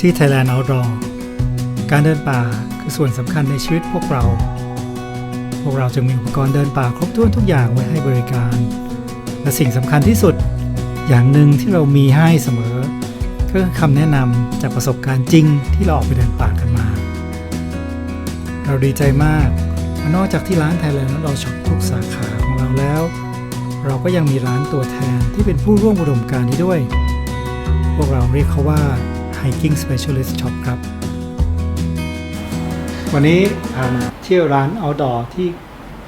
ที่ Thailand Outdoor การเดินป่าคือส่วนสำคัญในชีวิตพวกเรา พวกเราจึงมีอุปกรณ์เดินป่าครบถ้วนทุกอย่างไว้ให้บริการ และสิ่งสำคัญที่สุด อย่างหนึ่งที่เรามีให้เสมอก็คือคำแนะนำจากประสบการณ์จริงที่เราออกไปเดินป่ากันมา เราดีใจมาก นอกจากที่ร้าน Thailand Outdoor Shop ทุกสาขาของเราแล้ว เราก็ยังมีร้านตัวแทนที่เป็นผู้ร่วมอุดมการณ์นี้ด้วย พวกเราเรียกเขาว่า Hiking Specialist Shop ครับ วันนี้พามาเที่ยวร้าน outdoor ที่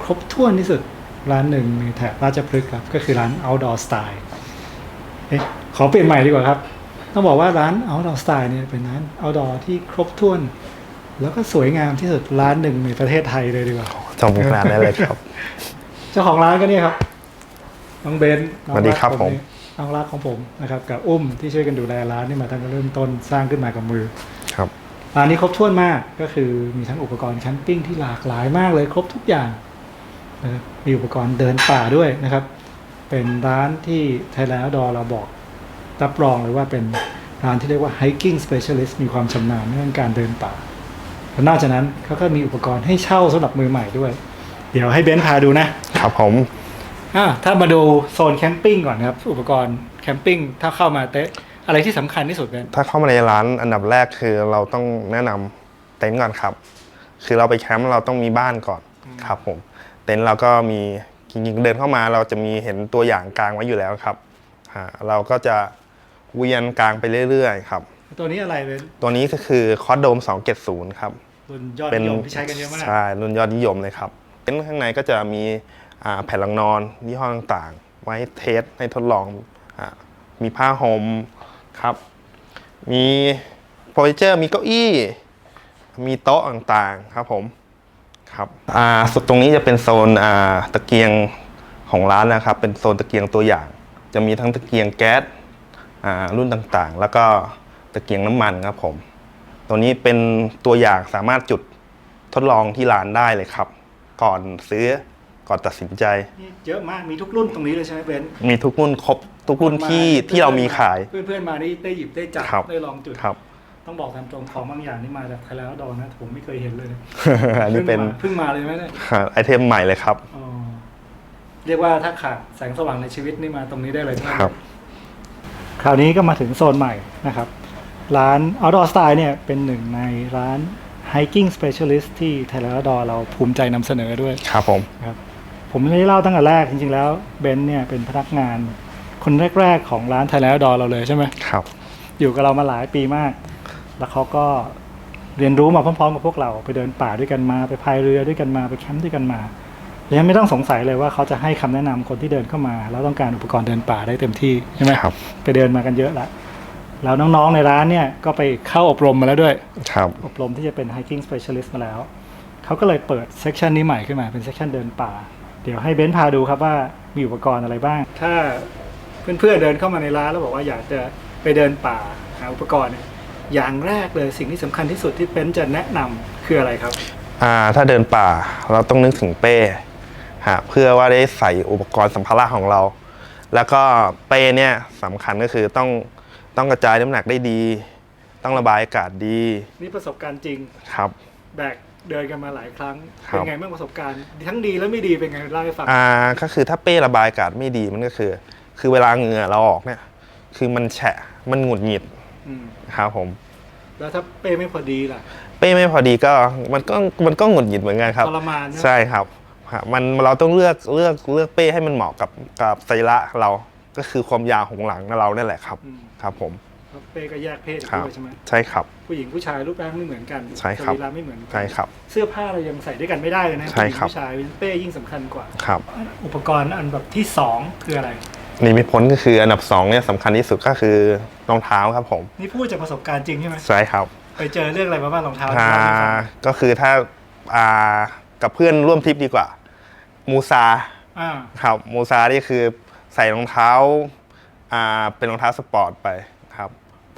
ครบถ้วนที่สุดร้านหนึ่งในแถบราชพฤกษ์ครับ ก็คือร้าน outdoor style เอ๊ะขอเปลี่ยนใหม่ดีกว่าครับ ต้องบอกว่าร้าน outdoor style เนี่ยเป็นร้าน outdoor ที่ครบถ้วน แล้วก็สวยงามที่สุดร้านหนึ่งในประเทศไทยเลยดีกว่าชมขนาดนั้นเลยครับ เจ้าของร้านก็เนี่ยครับ น้องเบนซ์น้องสวัสดีครับกผมนี่น้ องรักของผมนะครับกับอุ้มที่ช่วยกันดูแลร้านนี่มาตั้งแต่เริ่มต้นสร้างขึ้นมากับมือครับร้านนี้ครบถ้วนมากก็คือมีทั้งอุปกรณ์แคมปิ้งที่หลากหลายมากเลยครบทุกอย่างนะครับมีอุปกรณ์เดินป่าด้วยนะครับ เป็นร้านที่ไทยแลนด์ดอเราบอกรับรองเลยว่าเป็นร้านที่เรียกว่า hiking specialist มีความชำนาญเรื่องการเดินป่าและนอกจากนั้นเขาก็มีอุปกรณ์ให้เช่าสำหรับมือใหม่ด้วย เดี๋ยวให้เบนซ์พาดูนะครับผม อะถ้ามาดูโซนแคมปิ้งก่อนครับ อุปกรณ์แคมปิ้งถ้าเข้ามาเตะอะไรที่สำคัญที่สุดเป็นถ้าเข้ามาในร้านอันดับแรกคือเราต้องแนะนำเต็นท์ก่อนครับ คือเราไปแคมป์เราต้องมีบ้านก่อนครับผมเต็นท์เราก็มีจริงๆเดินเข้ามาเราจะมีเห็นตัวอย่างกลางไว้อยู่แล้วครับอ่าเราก็จะเวียนกลางไปเรื่อยๆครับตัวนี้อะไรเป็นตัวนี้ก็คือคอสโดม270ครับ รุ่นยอดเป็นนิยมที่ใช้กันเยอะมาก ใช่รุ่นยอดนิยมเลยครับเต็นท์ข้างในก็จะมีอ่า แผ่นรองนอนยี่ห้อต่างๆ ไว้เทสให้ทดลองอมีผ้าห่มครับ มีโปรเจอร์มีเก้าอี้ มีโต๊ะต่างๆครับผมครับสุดตรงนี้จะเป็นโซนตะเกียงของร้านนะครับ เป็นโซนตะเกียงตัวอย่าง จะมีทั้งตะเกียงแก๊สรุ่นต่างๆ แล้วก็ตะเกียงน้ำมันครับผม ตัวนี้เป็นตัวอย่างสามารถจุดทดลองที่ร้านได้เลยครับ ก่อนซื้อ ก่อนตัดสินใจนี่เยอะมากมีทุกรุ่นตรงนี้เลยใช่ไหมเบนซ์มีทุกรุ่นครบทุกรุ่นที่มาที่เรามีขาย เพื่อนๆมานี่ได้หยิบได้จับครับได้ลองจุด ครับ ต้องบอกตามตรงของบางอย่างนี่มาจากไทยแล้วดอนนะผมไม่เคยเห็นเลยอันนี้เป็นเพิ่งมาเพิ่งมาเลยไหมเนี่ยไอเทมใหม่เลยครับอ๋อเรียกว่าถ้าขาดแสงสว่างในชีวิตนี่มาตรงนี้ได้เลยใช่ไหมครับ คราวนี้ก็มาถึงโซนใหม่นะครับ ร้าน Outdoor Style เนี่ยเป็นหนึ่งในร้าน Hiking Specialist ที่ไทยแล้วดอเราภูมิใจนำเสนอด้วย ครับผมครับ ผมไม่ได้เล่าตั้งแต่แรกจริงๆแล้วเบนซ์เนี่ยเป็นพนักงาน คนแรก ๆ ของร้านไทยแล้วดอเราเลยใช่ไหมครับ อยู่กับเรามาหลายปีมาก แล้วเขาก็เรียนรู้มาพร้อมๆ กับพวกเราไปเดินป่าด้วยกันมาไปพายเรือด้วยกันมาไปแคมป์ด้วยกันมาแล้วยังไม่ต้องสงสัยเลยว่าเขาจะให้คำแนะนำคนที่เดินเข้ามา แล้วต้องการอุปกรณ์เดินป่าได้เต็มที่ใช่ไหมครับไปเดินมากันเยอะละแล้วน้องๆในร้านเนี่ยก็ไปเข้าอบรมมาแล้วด้วยครับอบรมที่จะเป็น hiking specialist มาแล้ว เขาก็เลยเปิดเซ c ชันนี้ใหม่ขึ้นมาเป็นเซ c ชันเดินป่า เดี๋ยวให้เบนซ์พาดูครับว่ามีอุปกรณ์อะไรบ้าง ถ้าเพื่อนๆเดินเข้ามาในร้านแล้วบอกว่าอยากจะไปเดินป่าหาอุปกรณ์เนี่ยอย่างแรกเลยสิ่งที่สำคัญที่สุดที่เบนซ์จะแนะนำคืออะไรครับ อ่าถ้าเดินป่าเราต้องนึกถึงเป้ฮะเพื่อว่าได้ใส่อุปกรณ์สัมภาระของเรา แล้วก็เป้เนี่ยสำคัญก็คือต้องต้องกระจายน้ำหนักได้ดี ต้องระบายอากาศดีนี่ประสบการณ์จริง ครับ แบก เดินกันมาหลายครั้ง ครัเป็นบไงบ้างประสบการณ์ ทั้งดีและไม่ดีเป็นไงเล่าให้ฟัง อ่าก็คือถ้าเป้ระบายอากาศไม่ดีมันก็คือ คือเวลาเหงื่อเราออกเนี่ย คือมันแฉะมันหงุดหงิดอืม ครับผม แล้วถ้าเป้ไม่พอดีล่ะ เป้ไม่พอดีก็มันก็มันก็หงุดหงิดเหมือนกันครับทรมานนะ ใช่ครับฮะมันเราต้องเลือกเลือกเลือกเป้ให้มันเหมาะกับกับสรีระเราก็คือความยาวของหลังเรานั่นแหละครับ อืม ครับผมแล้ว เป้ก็แยกเพศอีกครับด้วยใช่ไหมใช่ครับ ผู้หญิงผู้ชายรูปร่างไม่เหมือนกันใช่ครับสรีระไม่เหมือนกัใช่ครับ เสื้อผ้าเรายังใส่ด้วยกันไม่ได้เลยนะใช่ครับผู้หญิงผู้ชายเป้ยิ่งสำคัญกว่าครับ อุปกรณ์อันแบบที่สองคืออะไรหนี่ไม่พ้นก็คืออันดับสองเนี่ยสำคัญที่สุดก็คือรองเท้าครับผม นี่พูดจากประสบการณ์จริงใช่ไหมใช่ครับ ไปเจอเรื่องอะไรมาบ้างรองเท้าอ่าที่ร้านนี้ก็คือถ้าอ่ากับเพื่อนร่วมทริปดีกว่า มูซาอ่าครับมูซานี่คือใส่รองเท้าอ่าเป็นรองเท้าสปอร์ตไปครับ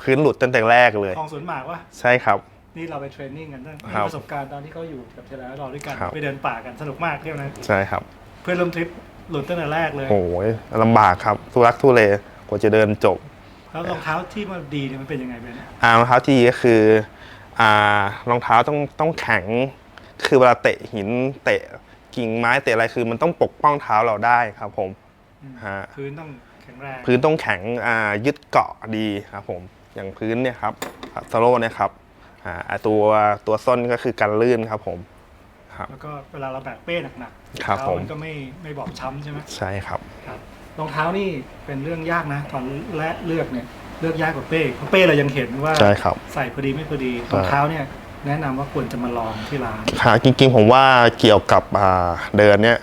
พื้นหลุดตั้งแต่แรกเลยคลองสวนหมากวะใช่ครับ นี่เราไปเทรนนิ่งกันตั้งครับประสบการณ์ตอนที่เขาอยู่กับเทเลเราด้วยกันครับ ไปเดินป่ากันสนุกมากเที่ยวนั้นใช่ครับ เพื่อนร่วมทริปหลุดตั้งแต่แรกเลย โอ้ยลำบากครับทุรักทุเลกว่าจะเดินจบ แล้วรองเท้าที่มันดีเนี่ยมันเป็นยังไงเบนอ่ารองเท้าที่ดีก็คืออ่ารองเท้าต้องต้องแข็ง คือเวลาเตะหินเตะกิ่งไม้เตะอะไรคือมันต้องปกป้องเท้าเราได้ครับผมฮะพื้นต้องแข็งแรงพื้นต้องแข็งอ่ายึดเกาะดีครับผม อย่างพื้นเนี่ยครับสโลเนี่ยครับอ่าอ่าตัวตัวส้นก็คือกันลื่นครับผมครับแล้วก็เวลาเราแบกเป้หนักๆครับเท้าผมมันก็ไม่ไม่บอบช้ำใช่ไหมใช่ครับครับรองเท้านี่เป็นเรื่องยากนะตอนแรกเลือกเนี่ยเลือกยากกว่าเป้เพราะเป้เรายังเห็นว่าใช่ครับใส่พอดีไม่พอดีใช่รองเท้าเนี่ยแนะนำว่าควรจะมาลองที่ร้านค่ะจริงๆผมว่าเกี่ยวกับอ่าเดินเนี่ย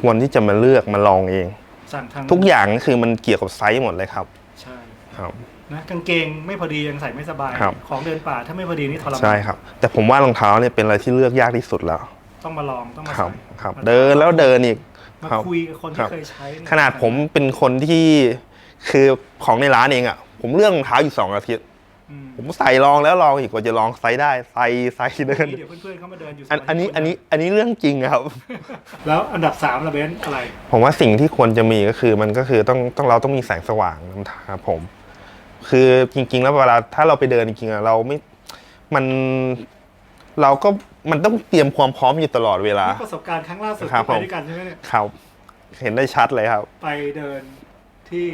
ควรที่จะมาเลือกมาลองเองสั่งทางทุกอย่างก็คือมันเกี่ยวกับไซส์หมดเลยครับ ใช่ครับ นะกางเกงไม่พอดียังใส่ไม่สบาย ครับ ของเดินป่าถ้าไม่พอดีนี่ทรมานใช่ครับ แต่ผมว่ารองเท้าเนี่ยเป็นอะไรที่เลือกยากที่สุดแล้ว ต้องมาลองต้องมาครับใส่ครับ มาเดินแล้วเดินอีก มาครับคุยกับคนครัที่บ เคยใช้เยขนาดผมเป็นคนที่คือของในร้านเองอะ ผมเลือกรองเท้าอยู่สองอาทิตย์ อืมผมใส่ลองแล้วลองอีกกว่าจะลองไซส์ได้ไซส์ไซส์เดิน นี่เดี๋ยวเพื่อนๆเขามาเดินอยู่อันสมาชิกอันนี้คอันนี้อันนี้เรื่องจริงครับ แล้วอันดับสามละเบนอะไร ผมว่าสิ่งที่ควรจะมีก็คือมันก็คือต้องต้องเราต้องมีแสงสว่างนะครับผม คือจริง ๆ แล้วเวลาถ้าเราไปเดินจริงๆอะเราไม่มันเราก็มันต้องเตรียมความพร้อมอยู่ตลอดเวลานี่ประสบการณ์ครั้งล่าสุดครับที่ไปผม ด้วยกันใช่ไหมเนี่ยครับ เห็นได้ชัดเลยครับ ไปเดินที่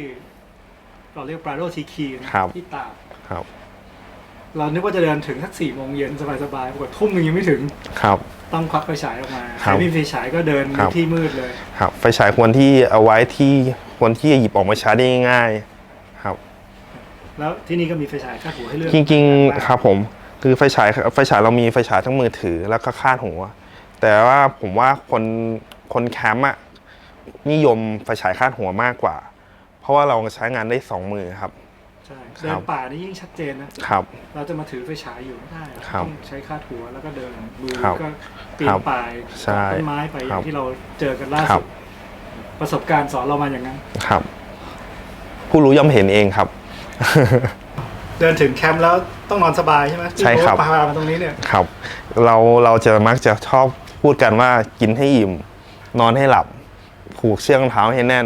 เราเรียกปราโรทีคีนะครับ ที่ตากครับ เรานึกว่าจะเดินถึงสักสี่โมงเย็นสบายๆปรากฏทุ่มหนึงยังไม่ถึงครับ ต้องควักไฟฉายออกมาคใครัรบไม่มีไฟฉายก็เดินครัในบที่มืดเลย ครับไฟฉายควรที่เอาไว้ที่ควรที่จะหยิบออกมาใช้ได้ง่ายๆครับ แล้วที่นี่ก็มีไฟฉายคาดหัวให้เลือกจริงๆครับผมคือไฟฉายไฟฉายเรามีไฟฉายทั้งมือถือแล้วก็คาดหัว แต่ว่าผมว่าคนคนแคมป์อะนิยมไฟฉายคาดหัวมากกว่า เพราะว่าเราใช้งานได้สองมือครับใช่คเดิรันบป่านี่ยิ่งชัดเจนนะครับ เราจะมาถือไฟฉายอยู่ไม่ได้ครับต้องใช้คาดหัวแล้วก็เดินดูครับก็ปีนครับป่ายใช่ต้นไม้ไปอครัย่างบที่เราเจอกันล่าครัสุบดประสบการณ์สอนเรามาอย่างนั้นครับ ผู้รู้ย่อมเห็นเองครับ เดินถึงแคมป์แล้วต้องนอนสบายใช่ไหมใช่ครับที่โพสต์พามาตรงนี้เนี่ยครับ เราเราจะมักจะชอบพูดกันว่ากินให้อิ่ม นอนให้หลับ ผูกเชือกรองเท้าให้แน่น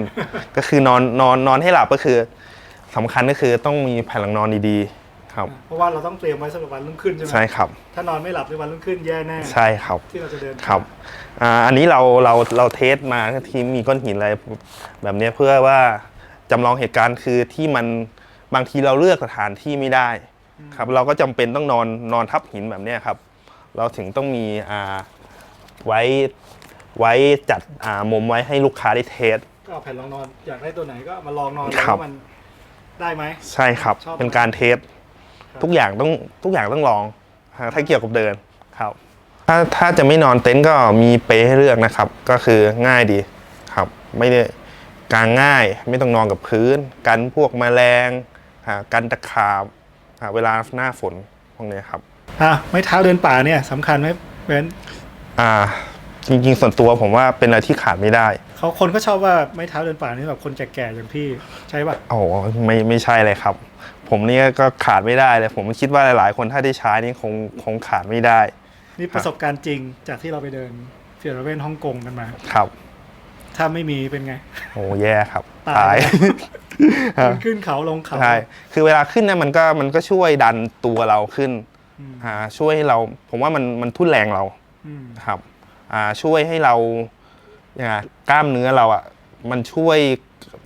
ก็คือนอนนอนนอนให้หลับก็คือสำคัญก็คือต้องมีแผ่นหลังนอนดีๆครับ เพราะว่าเราต้องเตรียมไว้สำหรับวันรุ่งขึ้นใช่ไหมใช่ครับ ถ้านอนไม่หลับในวันรุ่งขึ้นแย่แน่ใช่ครับที่เราจะเดินครับอ่าอันนี้เราเราเราเทสมาที่มีก้อนหินอะไรแบบเนี้ยเพื่อว่าจำลองเหตุการณ์คือที่มัน บางทีเราเลือกสถานที่ไม่ได้ครับ เราก็จำเป็นต้องนอนนอนทับหินแบบเนี้ยครับ เราถึงต้องมีอ่าไว้ไว้จัดอ่ามุมไว้ให้ลูกค้าได้เทสก็เอาแผ่นรองนอนอยากได้ตัวไหนก็เอามาลองนอนครับว่ามันได้ไหมใช่ครับชอบเป็นการเทสครับทุกอย่างต้องทุกอย่างต้องลองฮะถ้าเกี่ยวกับเดินครับ ถ้าถ้าจะไม่นอนเต็นท์ก็มีเปรย์ให้เลือกนะครับ ก็คือง่ายดีครับ ไม่ได้กางง่ายไม่ต้องนอนกับพื้น กันพวกแมลงอ่า กันตะขาบอ่าเวลาหน้าฝนพวกเนี้ยครับอะไม้เท้าเดินป่าเนี่ยสำคัญไหมเบนอ่า จริง ๆ ส่วนตัวผมว่าเป็นอะไรที่ขาดไม่ได้ เขาคนก็ชอบว่าไม้เท้าเดินป่านี่แบบคนแก่ๆอย่างพี่ใช่ป่ะโอ้โหไม่ไม่ใช่เลยครับ ผมเนี่ยก็ขาดไม่ได้เลย ผมคิดว่าหลายๆ คนถ้าได้ใช้นี่คงคงขาดไม่ได้ นี่ประสบการณ์จริงจากที่เราไปเดินเฟียร์เวนฮ่องกงกันมาครับ ถ้าไม่มีเป็นไง โอ้แย่ครับ ตายตายขึ้นขึ้นเขาลงเขาใช่คือเวลาขึ้นเนี่ยมันก็มันก็ช่วยดันตัวเราขึ้นอืมอ่าช่วยให้เรา ผมว่ามันมันทุ่นแรงเราอืมครับอ่าช่วยให้เราอย่างไงกล้ามเนื้อเราอะมันช่วย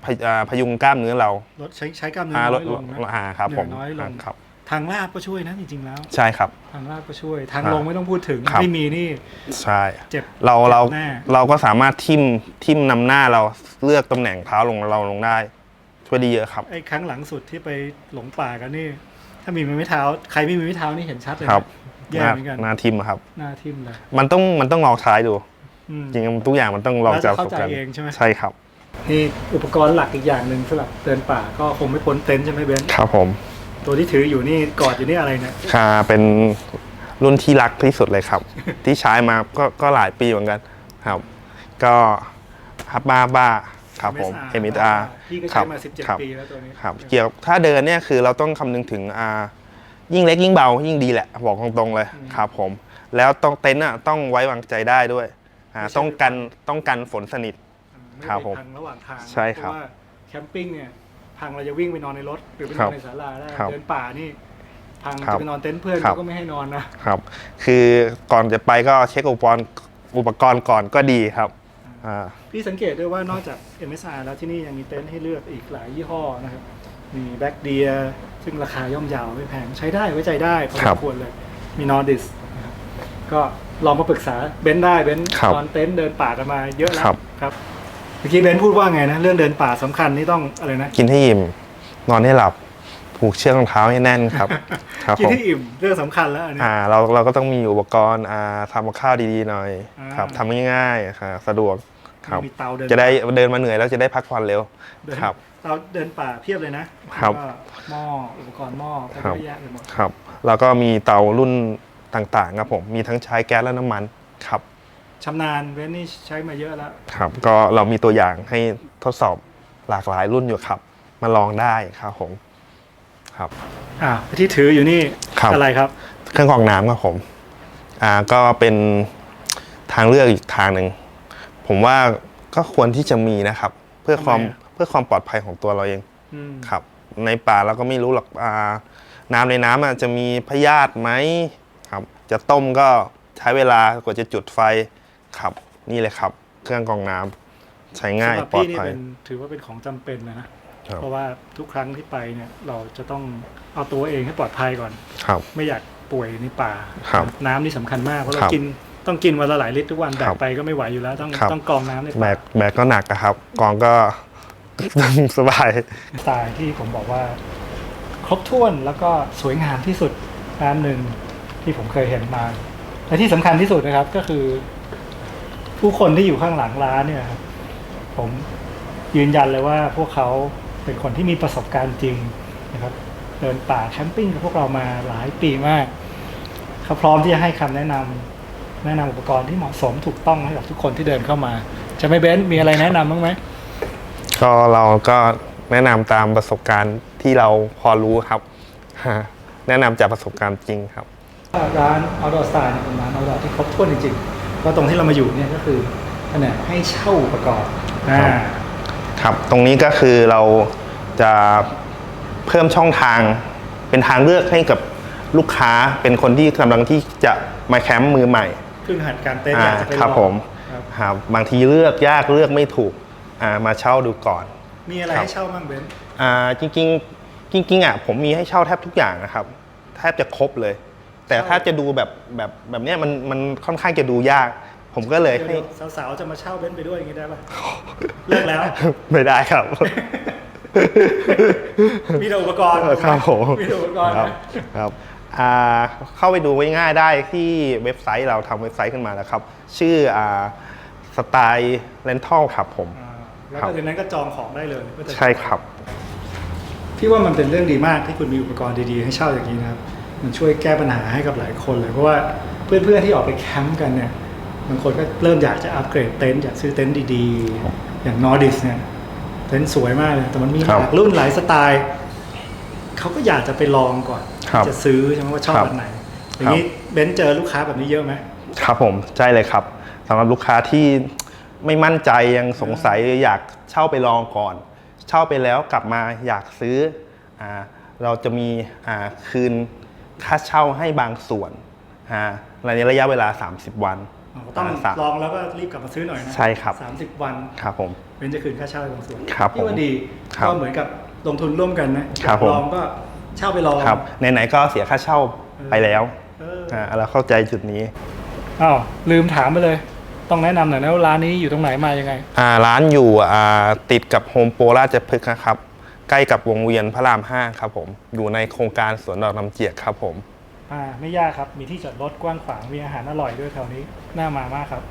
พยอ่าพยุงกล้ามเนื้อเราลดใช้ใช้กล้ามเนื้ออ่าน้ลอดยลงนะ อ่าครับผมเหนื่อยน้อยลงอ่าครับ ทางลาบก็ช่วยนะจริงๆแล้ว ใช่ครับ ทางลาบก็ช่วย ทางครับลงไม่ต้องพูดถึงครับ ไม่มีนี่ ใช่เจ็บเราเราแน่เราก็สามารถทิมทิมนำหน้าเราเลือกตำแหน่งเท้าลงเราลงได้ ช่วยไดีเยอะครับ ไอ้ครั้งหลังสุดที่ไปหลงป่ากันนี่ ถ้ามีไม้เท้า ใครไม่มีไม้เท้านี่เห็นชัดเลยครับ แย่หน้าเหมือนกันหน้าทิมอะครับ หน้าทิ่มเลยมันต้องมันต้องลองใช้ดู อืม จริงๆทุกอย่างมันต้องลองแล้วจากจะประสเข้าบใจการณ์เองใช่ไหม ใช่ครับนี่อุปกรณ์หลักอีกอย่างหนึ่งสำหรับเดินป่าก็คงไม่พ้นเต็นท์ใช่ไหมเบนซ์ครับผม ตัวที่ถืออยู่นี่กอดอยู่นี่อะไรเนี่ยคาเป็นรุ่นที่รักที่สุดเลยครับ ที่ใช้มาก็ก็หลายปีเหมือนกันครับ ก็ฮับบ้าบ้าครับผม MSR พี่ก็ครัใช้บมาครับ17 ปีแล้วตัวนี้ครับเกี่ยวถ้าเดินเนี่ยคือเราต้องคำนึงถึงอ่ายิ่งเล็กยิ่งเบายิ่งดีแหละบอกตรงๆเลยครับผม แล้วต้องเต็นท์อะต้องไว้วางใจได้ด้วยอ่าต้องกันต้องกันฝนสนิท ไม่ครับไปผมพังระหว่างทางใช่ครับ เพาะว่าแคมปิ้งเนี่ย พังเราจะวิ่งไปนอนในรถหรือไปนครัอบนในศาลาได้ครับเดินป่านี่พังครับจะไปนอนเต็นท์เพื่อนครับ เขาก็ไม่ให้นอนนะครับ คือก่อนจะไปก็เช็คอุปกรณ์อุปกรณ์ก่อนก็ดีครับอ่า พี่สังเกตด้วยว่านอกจาก MSR แล้วที่นี่ยังมีเต็นท์ให้เลือกอีกหลายยี่ห้อนะครับมีแบ็กเดียซึ่งราคาย่อมเยาวไม่แพงใช้ได้ไว้ใจได้พอสมควรเลยมีนอร์ดิสนะครับก็ลองมาปรึกษาเบนซ์ได้เบนซ์ครับนอนเต็นท์เดินป่ากันมาเยอะแล้วครับ ครับ เมื่อกี้เบนซ์พูดว่าไงนะ เรื่องเดินป่าสำคัญนี่ต้องอะไรนะ กินให้อิ่ม นอนให้หลับ ผูกเชือกรองเท้าให้แน่นครับ ครับกินผม ที่อิ่มเรื่องสำคัญแล้วอันนี้อ่าเราเราก็ต้องมีอุปกรณ์อ่าทำกับข้าวดีๆหน่อยอ่า ครับทำง่ายๆครับสะดวกครับ มีเตาเดินจะได้เดินมาเหนื่อยแล้วจะได้พักผ่อนเร็ว เดินครับเตาเดินป่าเพียบเลยนะครับแล้วก็หม้ออุปกรณ์หม้อก็ครับ เยอะแยะไปหมดครับ แล้วก็มีเตารุ่นต่างๆครับผมมีทั้งใช้แก๊สและน้ำมันครับ ชำนาญเบนซ์นี่ใช้มาเยอะแล้ว ครับ ก็เรามีตัวอย่างให้ทดสอบหลากหลายรุ่นอยู่ครับ มาลองได้ครับผมครับ อ่าที่ถืออยู่นี่ครับ อะไรครับ เครื่องกรองน้ำครับผม อ่าก็เป็นทางเลือกอีกทางหนึ่ง ผมว่าก็ควรที่จะมีนะครับ เพื่อความทำไมอะ เพื่อความปลอดภัยของตัวเราเองอืมครับ ในป่าเราก็ไม่รู้หรอกอ่าน้ำในน้ำอะจะมีพยาธิไหมครับ จะต้มก็ใช้เวลากว่าจะจุดไฟ ครับ นี่เลยครับ เครื่องกรองน้ำใช้ง่ายสำหรับปลอดพี่นี่ภัย เป็นถือว่าเป็นของจำเป็นเลยนะ ครับ เพราะว่าทุกครั้งที่ไปเนี่ยเราจะต้องเอาตัวเองให้ปลอดภัยก่อน ครับ ไม่อยากป่วยในป่า ครับน้ำนี่สำคัญมากเพราะเราครับกินต้องกินวันละหลายลิตรทุกวันแบครักบไปก็ไม่ไหวอยู่แล้ว ต้องครับ ต้องกรองน้ำในแบป่ากแบกก็หนักอะครับ กองก็ สบาย สไตล์ที่ผมบอกว่า ครบถ้วนแล้วก็สวยงามที่สุดร้านหนึ่งที่ผมเคยเห็นมาและที่สำคัญที่สุดนะครับก็คือ ผู้คนที่อยู่ข้างหลังร้านเนี่ยครับผมยืนยันเลยว่าพวกเขาเป็นคนที่มีประสบการณ์จริงนะครับ เดินป่าแคมปิ้งกับพวกเรามาหลายปีมากเขาพร้อมที่จะให้คำแนะนำแนะนำอุปกรณ์ที่เหมาะสมถูกต้องให้กับทุกคนที่เดินเข้ามา จะไม่เบนซ์มีอะไรแนะนำบ้างไหมก็เราก็แนะนำตามประสบการณ์ที่เราพอรู้ครับฮะแนะนำจากประสบการณ์จริงครับร้าน Outdoor Style เนี่ยเป็นร้าน Outdoor ที่ครบถ้วนจริงๆ เพราะตรงที่เรามาอยู่เนี่ยก็คือแผนกให้เช่าอุปกรณ์อ่าครับครับ ตรงนี้ก็คือเราจะเพิ่มช่องทาง เป็นทางเลือกให้กับลูกค้าเป็นคนที่กำลังที่จะมาแคมป์มือใหม่เพิ่งหัดการเต้นออ่ายากจะไปครับลองผมครับครับบางทีเลือกยากเลือกไม่ถูกอ่ามาเช่าดูก่อน มีอะไรครับให้เช่าบ้างเบนซ์อ่าจริงๆจริงๆอะผมมีให้เช่าแทบทุกอย่างนะครับ แทบจะครบเลย แต่ถ้าจะดูแบบแบบแบบเนี้ยมันมันค่อนข้างจะดูยาก ผมก็เลยให้เดี๋ยวๆสาวๆจะมาเช่าเบนซ์ไปด้วยอย่างนี้ได้ปะเลิกแล้ว ไม่ได้ครับ มีแต่อุปกรณ์ครับผมมีแต่อุปกรณ์ครับนะครับอ่าเข้าไปดูง่ายๆได้ที่เว็บไซต์เราทำเว็บไซต์ขึ้นมาแล้วครับ ชื่ออ่าสไตล์เรนทัลครับผมอ่าแล้วครัก็บจากนั้นก็จองของได้เลยก็จะใช่ครับ พี่ว่ามันเป็นเรื่องดีมากที่คุณมีอุปกรณ์ดีๆ ให้เช่าอย่างนี้นะครับ มันช่วยแก้ปัญหาให้กับหลายคนเลย เพราะว่าเพื่อนๆที่ออกไปแคมป์กันเนี่ยบางคนก็เริ่มอยากจะอัปเกรดเต็นท์อยากซื้อเต็นท์ดีๆ อย่างนอร์ดิสเนี่ยเต็นท์สวยมากเลย แต่มันมีหครัลาบยรุ่นหลายสไตล์เขาก็อยากจะไปลองก่อนครับที่จะซื้อใช่ไหมว่าชอบครับแบบไหน อย่างนี้เบนซ์เจอลูกค้าแบบนี้เยอะไหมครับผมใช่เลยครับสำหรับลูกค้าที่ไม่มั่นใจยังสงสัยอยากเช่าไปลองก่อน เช่าไปแล้วกลับมาอยากซื้ออาเราจะมีอ่าคืน ค่าเช่าให้บางส่วนอ่าในระยะเวลา 30 วัน อ๋อต้องาสาม ลองแล้วก็รีบกลับมาซื้อหน่อยนะใช่ครับ สามสิบวันครับผมเบนซ์จะคืนค่าเช่าให้บางส่วนครับพี่ว่าผมดีครับก็เหมือนกับลงทุนร่วมกันนะครับผม ลองก็เช่าไปลองครับไหนๆก็เสียค่าเช่าไปแล้วเอออ่าเราเข้าใจจุดนี้ อ้าวลืมถามไปเลย ต้องแนะนำหน่อยนะว่าร้านนี้อยู่ตรงไหนมายังไง อ่าร้านอยู่อ่าติดกับโฮมโปรราชพฤกษ์นะครับ ใกล้กับวงเวียนพระรามห้าครับผม อยู่ในโครงการสวนดอกน้ำเจียกครับผม อ่าไม่ยากครับ มีที่จอดรถกว้างขวาง มีอาหารอร่อยด้วยแถวนี้ น่ามามากครับ